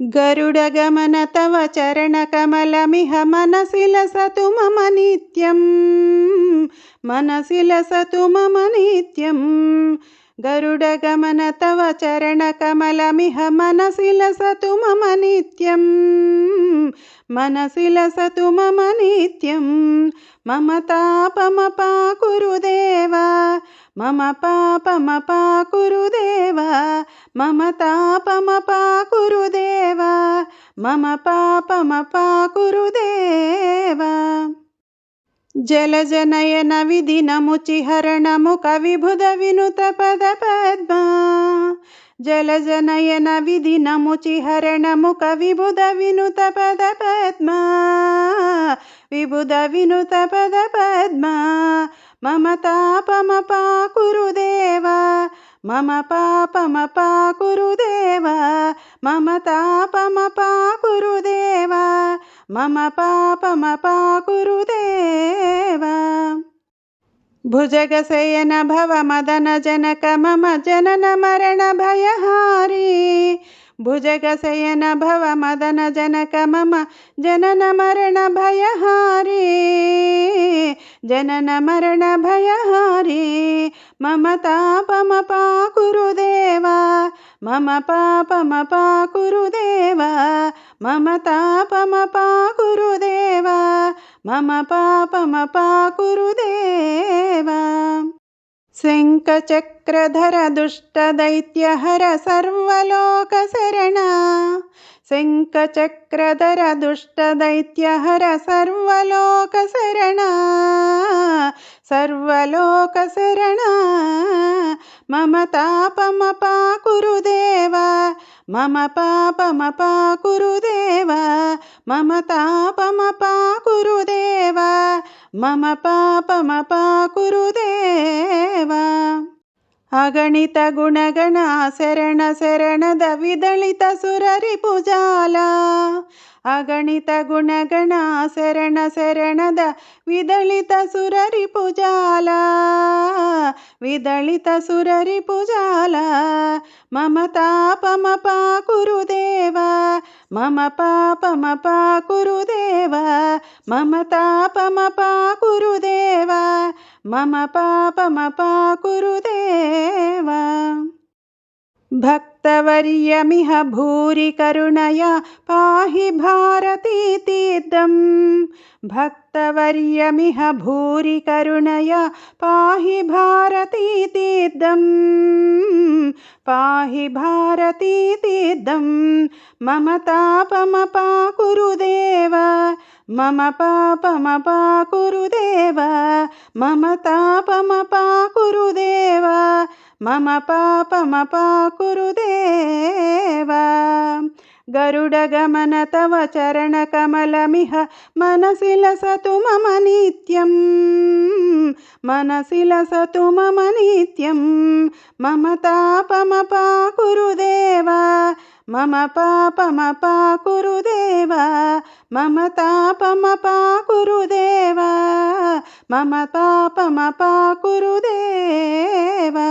गरुडगमन तव चरणकमलमिह मनसि लसतु मम नित्यं मनसि लसतु मम नित्यं गरुडगमन तव चरणकमलमिह मनसि लसतु मम नित्यं मनसि लसतु मम नित्यं मम तापमपा कुरुदेवा मम మమ తాపమ పాకురుదేవా మమ పాపమ పాకురుదేవా. జలజనయన విధినము చిహరణము కవిభుధ వినుత పద పద్మ. జలజనయన విధినము చిహరణము కవిబుధ వినుత పద పద్మ. విబుధ వినుత పద పద్మ. మమ తాపమ పాకురుదేవా मम पापमपा कुरुदेवा, मम तापमपा कुरुदेवा, मम पापमपा कुरुदेवा। भुजगशयन भव मदन जनक मम जनन मरण भयहारी, भुजगशयन भव मदन जनक मम जनन मरण भयहारी, जनन मरण भयहारी। मम तापमपा कुरुदेवा मम पापमपा कुरुदेवा मम तापमपा कुरुदेवा मम पापमपा कुरुदेवा शङ्खचक्रधर दुष्टदैत्यहर सर्वलोकशरणा शङ्खचक्रधर दुष्टदैत्यहर सर्वलोकशरणा सर्वलोकशरणा मम तापमपा कुरुदेवा। मम पापमपा कुरुदेवा। मम तापमपा कुरुदेवा। मम पापमपा कुरुदेवा ಅಗಣಿತ ಗುಣಗಣ ಶರಣ ಶರಣದ ವಿದಳಿತ ಸುರರಿ ಪುಜಾಲ ಅಗಣಿತ ಗುಣಗಣ ಶರಣ ಶರಣದ ವಿದಳಿತ ಸುರರಿ ಪುಜಾಲ ವಿದಳಿತ ಸುರರಿ ಪುಜಾಲ ಮಮ ತಾಪಮಪ ಕುರುದೇವ ಮಮ ಪಾಪಮಪ ಕುರುದೇವ ಮಮ ತಾಪಮಪ ಕುರುದೇವ ಮಮ ಪಾಪಮಪ ಕುರುದೇವ भक्तवर्यमिह भूरि करुणया पाहि भारतीतीर्थं भक्तवर्यमिह भूरि करुणया पाहि भारतीतीर्थं पाहि भारतीतीर्थं मम तापमपा कुरुदेवा। मम पापमपा कुरुदेवा। मम तापमपा कुरुदेवा मम पापमपा कुरुदेवा गरुडगमन तव चरणकमलमिह मनसि लसतु मम नित्यं मनसि लसतु मम नित्यं मम तापमपा कुरुदेवा मम पापमपा कुरुदेवा मम तापमपा మమ పాపమపా కురుదేవా.